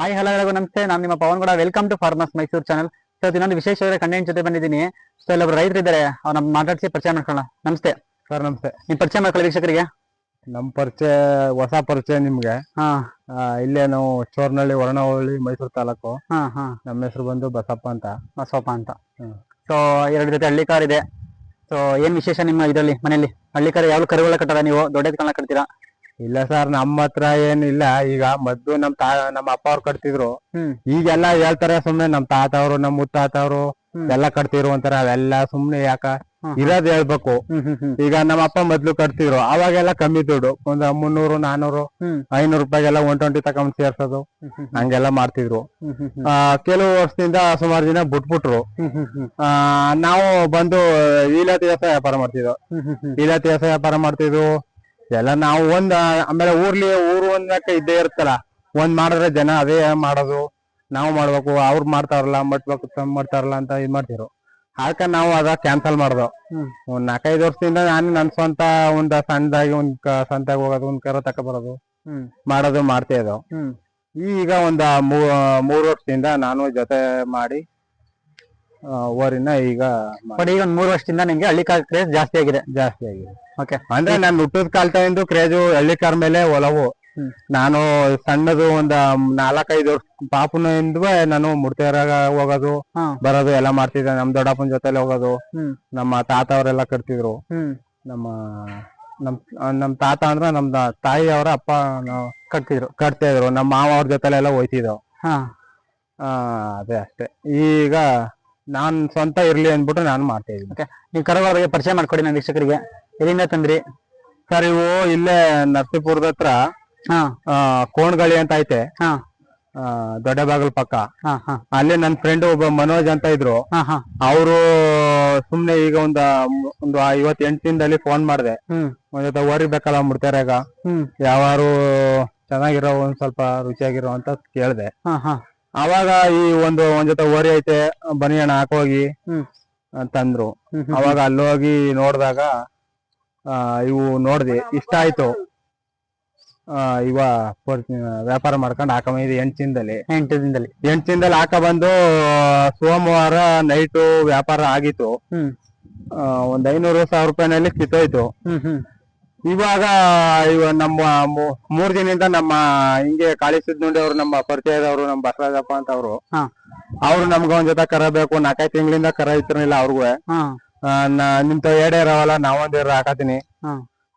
Hi hello ಎಲ್ಲರಿಗೂ ನಮಸ್ತೆ. ನಾನು ನಿಮ್ಮ ಪವನ್ ಕೂಡ welcome to farmers Mysuru channel so ಇನ್ನೊಂದು ವಿಶೇಷವಾದ ಕಂಟೆಂಟ್ ಜೊತೆ ಬಂದಿದ್ದೀನಿ. ಸೊ ಇಲ್ಲೊಬ್ರು ರೈತರು ಇದ್ದಾರೆ ಅವ್ರು ನಮ್ಮ ಮಾತಾಡಿಸಿ ಪರಿಚಯ ಮಾಡ್ಕೊಳ್ಳೋಣ. ನಮಸ್ತೆ. ಸರ್ ನಮಸ್ತೆ. ನಿಮ್ಮ ಪರಿಚಯ ಮಾಡ್ಕೊಳ್ಳಿ ವೀಕ್ಷಕರಿಗೆ. ನಮ್ಮ ಪರಿಚಯ ಹೊಸ ಪರಿಚಯ ನಿಮ್ಗೆ. ಹಾ. ಆ, ಇಲ್ಲೇ ನಾವು ಚೋರ್ನಳ್ಳಿ ವರ್ಣವಳ್ಳಿ ಮೈಸೂರು ತಾಲೂಕು. ಹಾ ಹಾ. ನಮ್ಮ ಹೆಸರು ಬಂದು ಬಸಪ್ಪ ಅಂತ. ಬಸವಪ್ಪ ಅಂತ. ಹ್ಮ್. ಸೊ ಎರಡು ಜೊತೆ ಹಳ್ಳಿ ಕಾರ್ ಇದೆ. ಸೊ ಏನ್ ವಿಶೇಷ ನಿಮ್ಮ ಇದರಲ್ಲಿ ಮನೆಯಲ್ಲಿ? ಹಳ್ಳಿ ಕಾರ್ ಯಾವ ಕರುಗಳ ಕಟ್ಟದ ನೀವು? ದೊಡ್ಡದ ಕಾಣ ಕಟ್ತೀರಾ? ಇಲ್ಲ ಸರ್ ನಮ್ಮ ಹತ್ರ ಏನಿಲ್ಲ. ಈಗ ಮದ್ದು ನಮ್ ತಾ ನಮ್ಮ ಅಪ್ಪ ಅವ್ರು ಕಟ್ತಿದ್ರು. ಹ್ಮ್. ಈಗೆಲ್ಲ ಹೇಳ್ತಾರೆ ಸುಮ್ನೆ ನಮ್ ತಾತ ಅವ್ರು ನಮ್ ಮುತ್ತಾತ ಅವ್ರು. ಎಲ್ಲ ಕಟ್ತಿರು ಅಂತಾರೆ ಅವೆಲ್ಲ ಸುಮ್ನೆ ಯಾಕ. ಇರೋದ್ ಹೇಳ್ಬೇಕು. ಹ್ಮ್ ಹ್ಮ್ ಹ್ಮ್. ಈಗ ನಮ್ಮ ಅಪ್ಪ ಮೊದ್ಲು ಕಟ್ತಿದ್ರು. ಅವಾಗೆಲ್ಲ ಕಮ್ಮಿ ದುಡ್ಡು. ಒಂದ್ ಮುನ್ನೂರು ನಾನೂರು ಹ್ಮ್. ಐನೂರು ರೂಪಾಯಿಗೆಲ್ಲ ಒನ್ ಟ್ವೆಂಟಿ ತಕೊಂಡ್ ಸೇರ್ಸೋದು. ಹಂಗೆಲ್ಲ ಮಾಡ್ತಿದ್ರು. ಹ್ಮ್ ಹ್ಮ್ ಹ್ಮ್. ಆ, ಕೆಲವು ವರ್ಷದಿಂದ ಸುಮಾರು ಜನ ಬಿಟ್ಬಿಟ್ರು. ಹ್ಮ್ ಹ್ಮ್ ಹ್ಮ್. ಆ, ನಾವು ಬಂದು ಈಲತಿ ವ್ಯವಸಾಯ ವ್ಯಾಪಾರ ಮಾಡ್ತಿದ್ವು ಹ್ಮ್ ಹ್ಮ್ ಹ್ಮ್. ಈಲತಿ ವ್ಯವಸಾಯ ವ್ಯಾಪಾರ ಮಾಡ್ತಿದ್ವು ಎಲ್ಲ ನಾವು ಒಂದ್ ಆಮೇಲೆ ಊರ್ಲಿ ಊರು ಒಂದಕ್ಕ ಇದ್ದೇ ಇರ್ತಲ್ಲ. ಒಂದ್ ಮಾಡಿದ್ರೆ ಜನ ಅದೇ ಮಾಡೋದು. ನಾವು ಮಾಡ್ಬೇಕು ಅವ್ರು ಮಾಡ್ತಾರಲ್ಲ ಮಟ್ಬೇಕು ಮಾಡ್ತಾರಲ್ಲ ಅಂತ ಇದ್ ಮಾಡ್ತಿರು ಅದಕ್ಕ ನಾವು ಅದ ಕ್ಯಾನ್ಸಲ್ ಮಾಡ್ದು. ಒಂದ್ ನಾಲ್ಕೈದು ವರ್ಷದಿಂದ ನಾನು ನನ್ ಸ್ವಂತ ಒಂದ್ ಸಣ್ಣದಾಗಿ ಒಂದ್ ಸಂತಾಗ ಹೋಗೋದು ಒಂದ್ ಕರ ತಕ ಬರೋದು. ಮಾಡೋದು ಮಾಡ್ತಾ ಇದ್ದೋ. ಈಗ ಒಂದ ಮೂರ್ ವರ್ಷದಿಂದ ನಾನು ಜೊತೆ ಮಾಡಿ ಓರಿನ ಈಗ ಮಾ- ಬಟ್ ಈಗ ಒಂದ್ ಮೂರ್ ವರ್ಷದಿಂದ ನಿಮ್ಗೆ ಹಳ್ಳಿ ಕಾಲ ಕ್ರೇಜ್ ಜಾಸ್ತಿ ಆಗಿದೆ. ಜಾಸ್ತಿ ಆಗಿದೆ. ಓಕೆ ಅಂದ್ರೆ ನಾನು ಹುಟ್ಟದ ಕಾಲದಿಂದ ಕ್ರೇಜು ಹಳ್ಳಿ ಕಾರ್ ಮೇಲೆ ಒಲವು. ನಾನು ಸಣ್ಣದು ಒಂದ್ ನಾಲ್ಕೈದು ವರ್ಷ ಪಾಪನಿಂದ ನಾನು ಮುಡ್ತೇರಾಗ ಹೋಗೋದು ಬರೋದು ಎಲ್ಲ ಮಾಡ್ತಿದ್ದೆ. ನಮ್ ದೊಡ್ಡಪ್ಪನ ಜೊತೆಲಿ ಹೋಗೋದು. ನಮ್ಮ ತಾತ ಅವರೆಲ್ಲ ಕಟ್ತಿದ್ರು ನಮ್ಮ ನಮ್ ನಮ್ ತಾತ ಅಂದ್ರೆ ನಮ್ ತಾಯಿ ಅವರ ಅಪ್ಪ ಕಟ್ತಿದ್ರು ಕಟ್ತಾ ಇದ್ರು ನಮ್ಮ ಮಾವ ಅವ್ರ ಜೊತೆಲೆಲ್ಲ ಹೋಯ್ತಿದ್ದವು ಅದೇ ಅಷ್ಟೇ. ಈಗ ನಾನ್ ಸ್ವಂತ ಇರ್ಲಿ ಅಂದ್ಬಿಟ್ಟು ನಾನು ಮಾಡ್ತಾ ಇದ್ದೀನಿ. ನೀವು ಕರಗೋರಿಗೆ ಪರಿಚಯ ಮಾಡ್ಕೊಡಿ ನನ್ನ ವೀಕ್ಷಕರಿಗೆ. ಎಲ್ಲಿಂದ ತಂದ್ರಿ? ಸರ್ ಇವು ಇಲ್ಲೇ ನರಸೀಪುರದ ಹತ್ರ. ಹಾ. ಕೋಣಗಳಿ ಅಂತ ಐತೆ. ಹಾ. ಆ, ದೊಡ್ಡ ಬಾಗಲ್ ಪಕ್ಕ. ಹಾ ಹಾ. ಅಲ್ಲಿ ನನ್ನ ಫ್ರೆಂಡ್ ಒಬ್ಬ ಮನೋಜ್ ಅಂತ ಇದ್ರು. ಹಾ ಹಾ. ಅವರು ಸುಮ್ನೆ ಈಗ ಒಂದ ಒಂದು ಐವತ್ತೆಂಟು ದಿನದಲ್ಲಿ ಫೋನ್ ಮಾಡಿದೆ. ಹ್ಮ್. ಒಂದ್ ಜೊತೆ ಓರಿ ಬೇಕಲ್ಲ ಮುಡ್ತಾರಾಗ ಹ್ಮ್. ಯಾವಾರು ಚೆನ್ನಾಗಿರೋ ಒಂದ್ ಸ್ವಲ್ಪ ರುಚಿಯಾಗಿರೋ ಅಂತ ಕೇಳ್ದೆ. ಹಾ ಹಾ. ಅವಾಗ ಈ ಒಂದು ಒಂದ್ ಜೊತೆ ಓರಿ ಐತೆ. ಬನಿಯಣ್ಣ ಅಣ್ಣ ಹಾಕೋಗಿ ಹ್ಮ್. ಅಂತಂದ್ರು ಹ್ಮ್ ಹ್ಮ್. ಅವಾಗ ಅಲ್ಲೋಗಿ ನೋಡಿದಾಗ ಇವು ನೋಡಿದೆ ಇಷ್ಟ ಆಯ್ತು. ಆ, ಇವ ವ್ಯಾಪಾರ ಮಾಡ್ಕೊಂಡು ಹಾಕೊಂಡ್ ಇದು ಎಂಟು ದಿನದಲ್ಲಿ ಎಂಟು ದಿನದಲ್ಲಿ ಎಂಟು ದಿನದಲ್ಲಿ ಹಾಕ ಬಂದು ಸೋಮವಾರ ನೈಟು ವ್ಯಾಪಾರ ಆಗಿತ್ತು. ಒಂದು ಆ, ಒಂದ್ ಐನೂರು ಸಾವಿರ ರೂಪಾಯಿನಲ್ಲಿ ಕಿತ್ತೋಯ್ತು. ಹ್ಮ್ ಹ್ಮ್. ಇವಾಗ ಇವ ನಮ್ಮ ಮೂ- ಮೂರ್ ದಿನದಿಂದ ನಮ್ಮ ಹಿಂಗೆ ಕಾಳಿ ಸಿದ್ನುಂಡಿ ಅವರು ನಮ್ಮ ಪರಿಚಯದವರು ನಮ್ಮ ಬಸವರಾಜಪ್ಪ ಅಂತ ಅವರು ಹಾ. ಅವ್ರು ನಮ್ಗ ಒಂದ್ ಜೊತೆ ಕರಬೇಕು ನಾಲ್ಕೈದು ತಿಂಗಳಿಂದ ಕರ ಇತ್ತಿರ್ಲಿಲ್ಲ ಅವ್ರಿಗೂ. ಹಾ. ನಿಂತ ಏಡೇ ಇರವಲ್ಲ ನಾವೊಂದ್ ಏರ್ ಹಾಕತೀನಿ.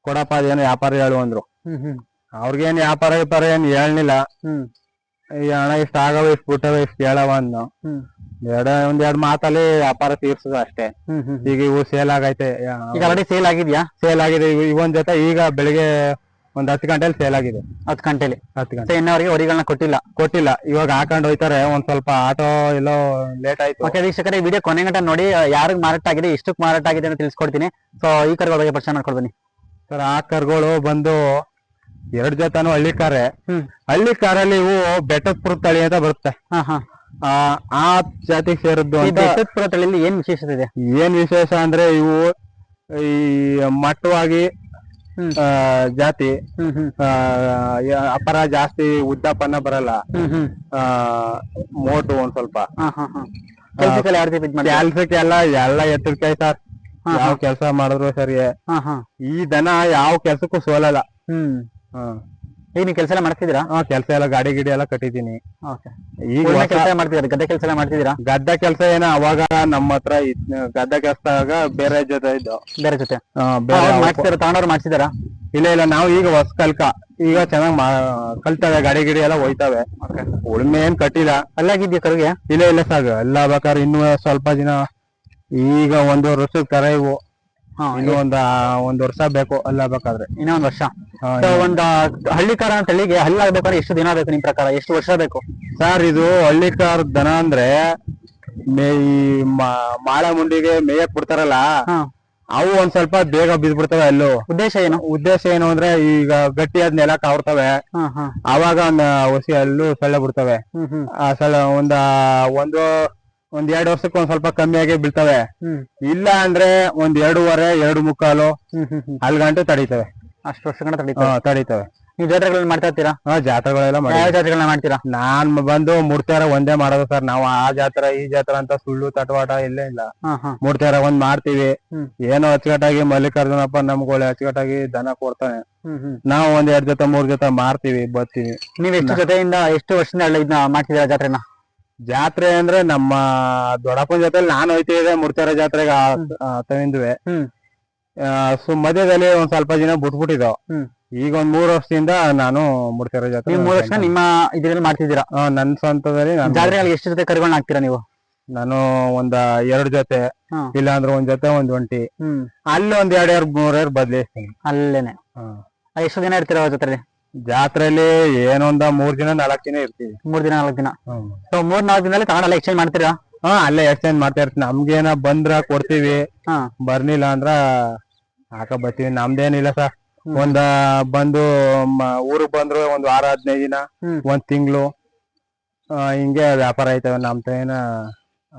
ಕೊಡಪ್ಪ ಅದೇನು ವ್ಯಾಪಾರ ಹೇಳು ಅಂದ್ರು. ಅವ್ರಿಗೇನ್ ವ್ಯಾಪಾರ ವ್ಯಾಪಾರ ಏನ್ ಹೇಳಲಿಲ್ಲ ಹ್ಮ್. ಈ ಹಣ ಇಷ್ಟ ಆಗವ ಇಷ್ಟ ಬಿಟ್ಟವ ಇಷ್ಟ ಹೇಳವ ಅಂದ್ನು. ಹ್ಮ್. ಎರಡ ಒಂದ್ ಎರಡ್ ಮಾತಲ್ಲಿ ವ್ಯಾಪಾರ ತೀರ್ಸದ ಅಷ್ಟೇ. ಈಗ ಇವು ಸೇಲ್ ಆಗೈತೆ. ಈಗ ಆಲ್ರೆಡಿ ಸೇಲ್ ಆಗಿದ್ಯಾ? ಸೇಲ್ ಆಗಿದೆ. ಇವ್- ಇವನ್ ಜೊತೆ ಈಗ ಬೆಳಿಗ್ಗೆ ಒಂದ್ ಹತ್ತು ಗಂಟೆಲಿ ಸೇಲ್ ಆಗಿದೆ. ಹತ್ ಗಂಟೆಲಿ. ಹತ್ತು ಗಂಟೆ. ಸೊ ಇನ್ನವರಿಗೆ ಹೊರಿಗಳನ್ನ ಕೊಟ್ಟಿಲ್ಲ. ಕೊಟ್ಟಿಲ್ಲ. ಇವಾಗ ಹಾಕೊಂಡ್ ಹೋಯ್ತಾರೆ ಒಂದ್ ಸ್ವಲ್ಪ ಆಟೋ ಎಲ್ಲೋ ಲೇಟ್ ಆಯ್ತು. ಓಕೆ ವೀಕ್ಷಕರೇ ವಿಡಿಯೋ ಕೊನೆ ಗಂಟೆ ನೋಡಿ ಯಾರಿಗ್ ಮಾರಾಟ ಆಗಿದೆ ಇಷ್ಟಕ್ಕೆ ಮಾರಾಟ ಆಗಿದೆ ಅಂತ ತಿಳಿಸ್ಕೊಡ್ತೀನಿ. ಸೊ ಈ ಕರ್ಗಳ ಬಗ್ಗೆ ಪರಿಚಯ ಮಾಡ್ಕೊಡ್ತೀನಿ ಸರ್ ಆ ಕರ್ಗಳು ಬಂದು ಎರಡ್ ಜೊತಾನು ಹಳ್ಳಿ ಕಾರೆ. ಹಳ್ಳಿ ಕಾರಲ್ಲಿ ಇವು ಬೆಟ್ಟದ ತಳಿ ಅಂತ ಬರುತ್ತೆ. ಹಾ ಹಾ. ಆ ಆ ಜಾತಿಗೆ ಸೇರಿದ್ದು ಈ ಅಂತ ತಳಿಯಲ್ಲಿ ಏನ್ ವಿಶೇಷತೆ ಇದೆ? ಏನ್ ವಿಶೇಷ ಅಂದ್ರೆ ಇವು ಈ ಮಟ್ಟವಾಗಿ ಜಾತಿ ಅಪರ ಜಾಸ್ತಿ ಉದ್ದಪ್ಪನ ಬರಲ್ಲ. ಮೋಟು ಒಂದ್ ಸ್ವಲ್ಪ. ಕೆಲ್ಸಕ್ಕೆ ಎಲ್ಲ ಎಲ್ಲ ಎತ್ತಿದ ಸರ್. ಯಾವ ಕೆಲ್ಸ ಮಾಡಿದ್ರು ಸರಿ ಈ ದನ ಯಾವ ಕೆಲ್ಸಕ್ಕೂ ಸೋಲಲ್ಲ. ಹ್ಮ್. ಹ್ಮ್. ಈಗ ನೀವು ಕೆಲಸ ಎಲ್ಲ ಮಾಡ್ತಿದ್ದೀರಾ? ಆ ಕೆಲಸ ಎಲ್ಲ ಗಾಡಿ ಗಿಡಿ ಎಲ್ಲ ಕಟ್ಟಿದೀನಿ ಓಕೆ. ಈಗ ಹೊಸ- ಕೆಲಸ ಮಾಡ್ತಿದ್ದೀರಾ? ಗದ್ದೆ ಕೆಲಸ ಎಲ್ಲ ಮಾಡ್ತಿದ್ದೀರಾ? ಗದ್ದೆ ಕೆಲಸ ಏನ ಅವಾಗ ನಮ್ಮ ಹತ್ರ ಇದ್- ಗದ್ದೆ ಕೆಲ್ಸದಾಗ ಬೇರೆ ಜೊತೆ ಇದ್ದು ಬೇರೆ ಜೊತೆ? ಆ, ಬೇರೆ ಅವ್ರು- ಮಾಡ್ತಿದಾರ ತಗೊಂಡವ್ರು ಮಾಡ್ತಿದಾರಾ ಇಲ್ಲ ಇಲ್ಲ ನಾವು ಈಗ ಹೊಸ ಕಲ್ಕ ಈಗ ಚೆನ್ನಾಗ್ ಮಾ ಕಲ್ತವೆ ಗಾಡಿ ಗಿಡಿ ಎಲ್ಲ ಹೋಯ್ತವೆ. ಉಳ್ಮೆ ಏನ್ ಕಟ್ಟಿಲ್ಲ. ಅಲ್ಲಾಗಿದ್ಯಾ ಕರುಗೆ? ಇಲ್ಲ ಇಲ್ಲ ಸಾಗ ಎಲ್ಲ ಬೇಕಾದ್ರೆ ಇನ್ನು ಸ್ವಲ್ಪ ದಿನ ಈಗ ಒಂದು ವರ್ಷದ ಕರ ಇವು. ಇನ್ನು ಒಂದ್ ಒಂದ್ ವರ್ಷ ಬೇಕು ಅಲ್ಲ ಬೇಕಾದ್ರೆ ಇನ್ನೂ ಒಂದ್ ವರ್ಷ. ಸೊ ಒಂದ್ ಹಳ್ಳಿ ಕಾರ ತಳಿಗೆ ಹಲ್ಲಾಗ್ಬೇಕಾದ್ರೆ ಎಷ್ಟು ದಿನ ಬೇಕು ನಿಮ್ ಪ್ರಕಾರ? ಎಷ್ಟು ವರ್ಷ ಬೇಕು? ಸರ್ ಇದು ಹಳ್ಳಿಕಾರ ದನ ಅಂದ್ರೆ ಮೇ ಈ ಮಾ- ಮಾಳ ಮುಂಡಿಗೆ ಮೇಯಕ್ ಬಿಡ್ತಾರಲ್ಲ ಹಾ. ಅವು ಒಂದ್ ಸ್ವಲ್ಪ ಬೇಗ ಬಿದ್ಬಿಡ್ತವೆ ಅಲ್ಲೂ ಉದ್ದೇಶ ಏನು? ಉದ್ದೇಶ ಏನು ಅಂದ್ರೆ ಈಗ ಗಟ್ಟಿಯಾದ ನೆಲ ಕಾವರ್ತವೆ. ಹಾ ಹಾ. ಆವಾಗ ಒಂದ್ ಹೊಸಿ ಅಲ್ಲೂ ಸೊಳ್ಳೆ ಬಿಡ್ತವೆ. ಹ್ಮ್ ಹ್ಮ್. ಆ ಸಲ ಒಂದ ಒಂದು ಒಂದ್ ಎರಡು ವರ್ಷಕ್ಕೆ ಒಂದ್ ಸ್ವಲ್ಪ ಕಮ್ಮಿ ಆಗಿ ಬೀಳ್ತವೆ. ಇಲ್ಲ ಅಂದ್ರೆ ಒಂದ್ ಎರಡೂವರೆ ಎರಡು ಮುಕ್ಕಾಲು ಅಲ್ಲಿ ಗಂಟೆ ತಡೀತವೆ. ಅಷ್ಟು ವರ್ಷ ಗಂಟ ತಡೀತವೆ? ನೀವು ಜಾತ್ರೆಗಳನ್ನ ಮಾಡ್ತಾ ಇರ್ತೀರಾ? ಹಾ ಜಾತ್ರೆಗಳೆಲ್ಲ ಮಾಡಿ ಯಾವ ಜಾತ್ರೆಗಳನ್ನ ಮಾಡ್ತೀರಾ? ನಾನ್ ಬಂದು ಮೂರ್ತಿಯಾರ ಒಂದೇ ಮಾಡೋದು ಸರ್. ನಾವು ಆ ಜಾತ್ರೆ ಈ ಜಾತ್ರೆ ಅಂತ ಸುಳ್ಳು ತಟವಾಟ ಇಲ್ಲೇ ಇಲ್ಲ. ಹಾ ಹಾ. ಮೂಡ್ತಾರ ಒಂದ್ ಮಾಡ್ತೀವಿ. ಹ್ಮ್. ಏನೋ ಅಚ್ಚುಕಟ್ಟಾಗಿ ಮಲ್ಲಿಕಾರ್ಜುನಪ್ಪ ನಮ್ಗೊಳ್ಳೆ ಅಚ್ಚುಕಟ್ಟಾಗಿ ದನ ಕೊಡ್ತಾನೆ. ಹ್ಮ್ ಹ್ಮ್. ನಾವು ಒಂದ್ ಎರಡ್ ಜೊತೆ ಮೂರ್ ಜೊತೆ ಮಾರ್ತೀವಿ ಬರ್ತೀವಿ ನೀವ್ ಎಷ್ಟು ಜೊತೆಯಿಂದ ಎಷ್ಟು ವರ್ಷದಿಂದ ಇದನ್ನ ಮಾಡ್ತಿದ್ದೀರಾ ಜಾತ್ರೆನ? ಜಾತ್ರೆ ಅಂದ್ರೆ ನಮ್ಮ ದೊಡ್ಡಪ್ಪನ ಜೊತೆ ನಾನು ಹೋಯ್ತಿದ್ದೆ ಮುಡ್ತಾರ ಜಾತ್ರೆಗೆ ತವಿಂದುವೆ. ಸೊ ಮಧ್ಯದಲ್ಲಿ ಒಂದ್ ಸ್ವಲ್ಪ ಜನ ಬಿಟ್ಬಿಟ್ಟಿದ್ದವು. ಈಗ ಒಂದ್ ಮೂರ್ ವರ್ಷದಿಂದ ನಾನು ಮೂರ್ತಿಯರ ಜಾತ್ರೆ ಮೂರ್ ವರ್ಷ ನಿಮ್ಮ ಇದ್ರಲ್ಲಿ ಮಾಡ್ತಿದ್ದೀರಾ? ಹಾ, ನನ್ ಸ್ವಂತದಲ್ಲಿ ನಾನು ಜಾತ್ರೆಗಳಿಗೆ ಎಷ್ಟು ಜೊತೆ ಕರುಗಳನ್ನ ಹಾಕ್ತೀರಾ ನೀವು? ನಾನು ಒಂದ ಎರಡ್ ಜೊತೆ ಹಾ. ಇಲ್ಲ ಅಂದ್ರೆ ಒಂದ್ ಜೊತೆ ಒಂದ್ ಒಂಟಿ. ಹ್ಮ್. ಅಲ್ಲಿ ಒಂದ್ ಎರಡ್ ಎರಡ್ ಮೂರ್ ಎರಡ್ ಬದಲಿಸ್ತೀನಿ. ಅಲ್ಲೇನೆ. ಆ, ಎಷ್ಟು ದಿನ ಇರ್ತೀರಾ ಅವ್ರ ಜೊತೆಲಿ? ಜಾತ್ರೆಲಿ ಏನೊಂದ ಮೂರ್ ದಿನ ನಾಲ್ಕ್ ದಿನ ಇರ್ತೀವಿ. ಮೂರ್ ದಿನ ನಾಲ್ಕು ದಿನ. ಸೊ ಮೂರ್ ನಾಲ್ಕು ದಿನದಲ್ಲಿ ತಗೊಂಡೆಲ್ಲ ಎಕ್ಸ್ಚೇಂಜ್ ಮಾಡ್ತೀರಾ? ಹಾ ಅಲ್ಲೇ ಎಕ್ಸ್ಚೇಂಜ್ ಮಾಡ್ತಾ ಇರ್ತೀನಿ ನಮ್ಗೇನ ಬಂದ್ರ ಕೊಡ್ತೀವಿ. ಹಾ. ಬರ್ನಿಲ್ಲ ಅಂದ್ರ ಹಾಕ ಬರ್ತೀವಿ. ನಮ್ದೇನಿಲ್ಲ ಸರ್. ಒಂದ ಬಂದು ಮ- ಊರಿಗ್ ಬಂದ್ರು ಒಂದ್ ವಾರ ಹದಿನೈದು ದಿನ ಹ್ಮ್. ಒಂದ್ ತಿಂಗಳು. ಹಿಂಗೆ ವ್ಯಾಪಾರ ಆಯ್ತವೆ ನಮ್ ಏನ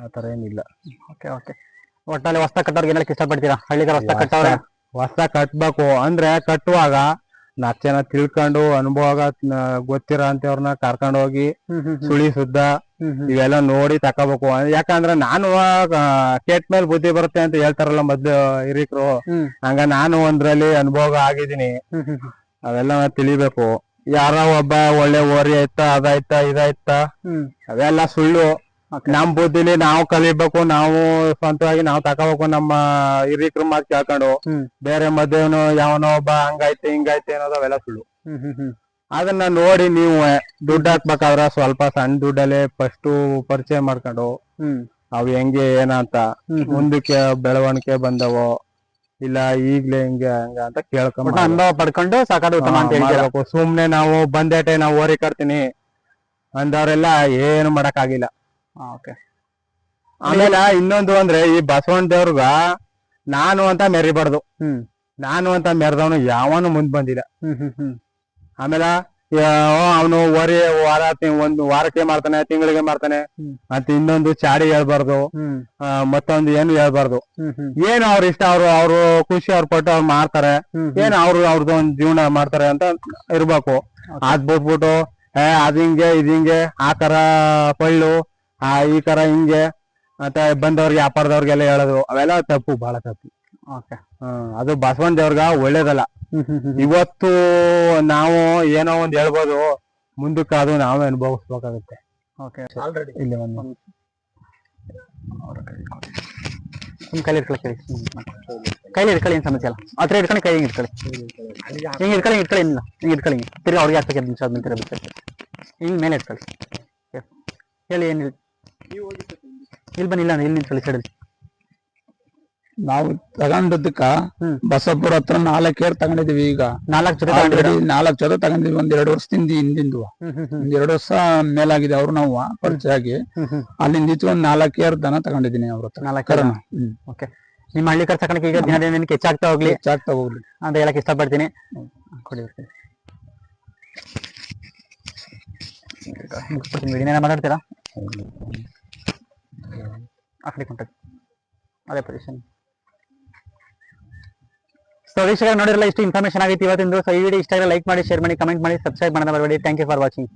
ಆತರ ಏನಿಲ್ಲ. ಓಕೆ ಓಕೆ ಒಟ್ಟಲ್ಲಿ ಹೊಸ ಕಟ್ಟೋರ್ಗೆ ಏನಕ್ಕೆ ಇಷ್ಟಪಡ್ತೀರಾ ಹಳ್ಳಿಗಾರ ಹೊಸ ಕಟ್ಟೋರ ಹೊಸ ಕಟ್ಬೇಕು. ಅಂದ್ರೆ ಕಟ್ಟುವಾಗ ನಾಲ್ಕು ಜನ ತಿಳ್ಕೊಂಡು ಅನುಭವ ಗೊತ್ತಿರೋ ಅಂತವ್ರನ್ನ ಕರ್ಕೊಂಡು ಹೋಗಿ ಸುಳಿ ಸುದ್ದ ಇವೆಲ್ಲ ನೋಡಿ ತಕೋಬೇಕು. ಯಾಕಂದ್ರ ನಾನು ಕೆಟ್ಟ ಮೇಲೆ ಬುದ್ಧಿ ಬರುತ್ತೆ ಅಂತ ಹೇಳ್ತಾರಲ್ಲ ಮೊದ್ಲು ಹಿರಿಕರು. ಹಂಗ ನಾನು ಒಂದ್ರಲ್ಲಿ ಅನುಭವ ಆಗಿದ್ದೀನಿ. ಅವೆಲ್ಲ ತಿಳಿಬೇಕು. ಯಾರೋ ಒಬ್ಬ ಒಳ್ಳೆ ಓರಿ ಆಯ್ತಾ ಅದಾಯ್ತಾ ಇದಾಯ್ತಾ ಅವೆಲ್ಲ ಸುಳ್ಳು. ನಮ್ ಬುದ್ಧಿಲಿ ನಾವು ಕಲಿಬೇಕು ನಾವು ಸ್ವಂತವಾಗಿ ನಾವು ತಕೋಬೇಕು ನಮ್ಮ ಹಿರಿಕರ ಮಾತು ಕೇಳ್ಕೊಂಡು ಬೇರೆ ಮದ್ವೆನು ಯಾವನೋ ಒಬ್ಬ ಹಂಗೈತೆ ಹಿಂಗೈತೆ ಅನ್ನೋದು ಅವೆಲ್ಲ ಸುಳ್ಳು. ಅದನ್ನ ನೋಡಿ ನೀವು ದುಡ್ಡು ಹಾಕ್ಬೇಕಾದ್ರ ಸ್ವಲ್ಪ ಸಣ್ಣ ದುಡ್ಡಲ್ಲೇ ಫಸ್ಟ್ ಪರಿಚಯ ಮಾಡ್ಕೊಂಡು ಅವ್ ಹೆಂಗೆ ಏನಂತ ಮುಂದಕ್ಕೆ ಬೆಳವಣಿಗೆ ಬಂದವೋ ಇಲ್ಲ ಈಗ್ಲೇ ಹಿಂಗೆ ಹಂಗ ಅಂತ ಕೇಳ್ಕೊಂಡು ಅನುಭವ ಪಡ್ಕೊಂಡು ಸಾಕಾದ ಉತ್ತಮ ಅಂತ ಹೇಳ್ಬೇಕು ಸುಮ್ನೆ ನಾವು ಬಂದೇಟೆ ನಾವು ಓರಿ ಕಟ್ತೀನಿ ಅಂದವ್ರೆಲ್ಲ ಏನು ಮಾಡಕ್ ಆಗಿಲ್ಲ ಓಕೆ ಆಮೇಲೆ ಇನ್ನೊಂದು ಅಂದ್ರೆ ಈ ಬಸವಣ್ಣ ದೇವ್ರಗ ನಾನು ಅಂತ ಮೆರಿಬಾರ್ದು. ಹ್ಮ್. ನಾನು ಅಂತ ಮೆರೆದವನು ಯಾವನು ಮುಂದ್ ಬಂದಿಲ್ಲ. ಹ್ಮ್ ಹ್ಮ್ ಹ್ಮ್. ಆಮೇಲೆ ಅವನು ವರಿ ವಾರ ಒಂದು ವಾರಕ್ಕೆ ಮಾಡ್ತಾನೆ ತಿಂಗಳಿಗೆ ಮಾಡ್ತಾನೆ. ಮತ್ತೆ ಅಂತ ಇನ್ನೊಂದು ಚಾಡಿ ಹೇಳ್ಬಾರ್ದು. ಮತ್ತೊಂದು ಏನು ಹೇಳ್ಬಾರ್ದು. ಏನು ಅವ್ರ ಇಷ್ಟ ಅವ್ರು ಅವ್ರು ಖುಷಿ ಅವ್ರ ಪಟ್ಟು ಅವ್ರು ಮಾಡ್ತಾರೆ. ಏನು ಏನ್ ಅವ್ರು ಅವ್ರದ್ದು ಒಂದ್ ಜೀವನ ಮಾಡ್ತಾರೆ ಅಂತ ಇರ್ಬೇಕು. ಅದ್ ಬಿಟ್ಬಿಟ್ಟು ಏ ಅದ್ ಹಿಂಗೆ ಇದ್ ಹಿಂಗೆ ಆ ತರ ಪಳ್ಳು ಆ ಈ ತರ ಹಿಂಗೆ ಮತ್ತೆ ಬಂದವ್ರಿಗೆ ವ್ಯಾಪಾರದವ್ರಿಗೆಲ್ಲ ಹೇಳೋದು ಅವೆಲ್ಲ ತಪ್ಪು ಬಹಳ ತಪ್ಪು. ಓಕೆ ಹ್ಮ್ ಅದು ಬಸವಣ್ಣ ದೇವ್ರಿಗ ಒಳ್ಳೇದಲ್ಲ. ಇವತ್ತು ನಾವು ಏನೋ ಒಂದ್ ಹೇಳ್ಬೋದು ಮುಂದಕ್ಕೆ ಅದು ನಾವೇ ಅನುಭವಿಸ್ಬೇಕಾಗುತ್ತೆ. ಓಕೆ ಇಲ್ಲಿ ಒಂದು ನಿಮ್ ಕೈಲಿ ಇಟ್ಕೊಳ್ಳಿ ಕೇಳಿ ಕೈಲಿ ಇಟ್ಕೊಳ್ಳಿ ಏನ್ ಸಮಸ್ಯೆ ಅಲ್ಲ ಹತ್ರ ಇಟ್ಕೊಂಡು ಕೈ ಹಿಂಗ್ ಇಟ್ಕೊಳ್ಳಿ ಹಿಂಗ್ ಇಟ್ಕೊಳ್ಳಿ ಇಟ್ಕೊಳ್ಳಿ ಇಲ್ಲ. ಹಿಂಗ್ ಇಟ್ಕೊಳ್ಳಿ ತಿರ್ಗಿ ಅವ್ರಿಗೆ ಹಾಕ್ಬೇಕು ನಿಮಿಷ ಆದ್ಮೇಲೆ ತಿರ್ಗಿ ಹಿಂಗ್ ಮೇಲೆ ಇಟ್ಕೊಳ್ಳಿ ಹೇಳಿ ಏನಿಲ್ಲ ಇಲ್ಲಿ ಬನ್ನಿ ಇಲ್ಲ ಇಲ್ಲಿ ನಿಂತ್ಕೊಳ್ಳಿ ಸೈಡಲ್ಲಿ ನಾವು ತಗೊಂಡದಕ್ಕ ಬಸವಪುರ ಬಸಪುರ ಹತ್ರ ನಾಲ್ಕು ಏರ್ ತಗೊಂಡಿದೀವಿ ಈಗ. ನಾಲ್ಕು ಜೊತೆ? ನಾಲ್ಕು ಜೊತೆ ತಗೊಂಡಿದ್ವಿ ಒಂದ್ ಎರಡು ವರ್ಷದಿಂದ ಹಿಂದಿಂದು. ಒಂದ್ ಎರಡು ವರ್ಷ ಮೇಲಾಗಿದೆ ಅವ್ರು ನಾವು ಪರಿಚಯ ಆಗಿ. ಅಲ್ಲಿಂದ ಈಚೆ ಒಂದ್ ನಾಲ್ಕು ಏರ್ ದನ ತಗೊಂಡಿದ್ದೀನಿ ಅವ್ರ ಹತ್ರ. ನಾಲ್ಕು. ಓಕೆ. ನಿಮ್ಮ ಹಳ್ಳಿ ಕರ್ ಹಾಕೋಕೆ ಈಗ ದಿನ ದಿನಕ್ಕೆ ಹೆಚ್ಚಾಗ್ತಾ ಹೋಗ್ಲಿ. ಹೆಚ್ಚಾಗ್ತಾ ಹೋಗ್ಲಿ. ಅಂತ ಹೇಳಕ್ ಇಷ್ಟಪಡ್ತೀನಿ. ಕೊಡಿ ಮಾತಾಡ್ತೀರಾ? ಆ ಕಡೆ ಅದೇ ಪೊಸಿಷನ್ ಸೊ ವೀಕ್ಷಕರು ನೋಡಿರಲ್ಲ ಇಷ್ಟು ಇನ್ಫಾರ್ಮೇಷನ್ ಆಗಿತ್ತು. ಇವತ್ತಿಂದು ಸೊ ಈ ವಿಡಿಯೋ ಇಷ್ಟ ಲೈಕ್ ಮಾಡಿ ಶೇರ್ ಮಾಡಿ ಕಮೆಂಟ್ ಮಾಡಿ ಸಬ್ಸ್ಕ್ರೈಬ್ ಮಾಡೋಣ ಬರಬೇಡಿ ಥ್ಯಾಂಕ್ ಯು ಫಾರ್ ವಾಚಿಂಗ್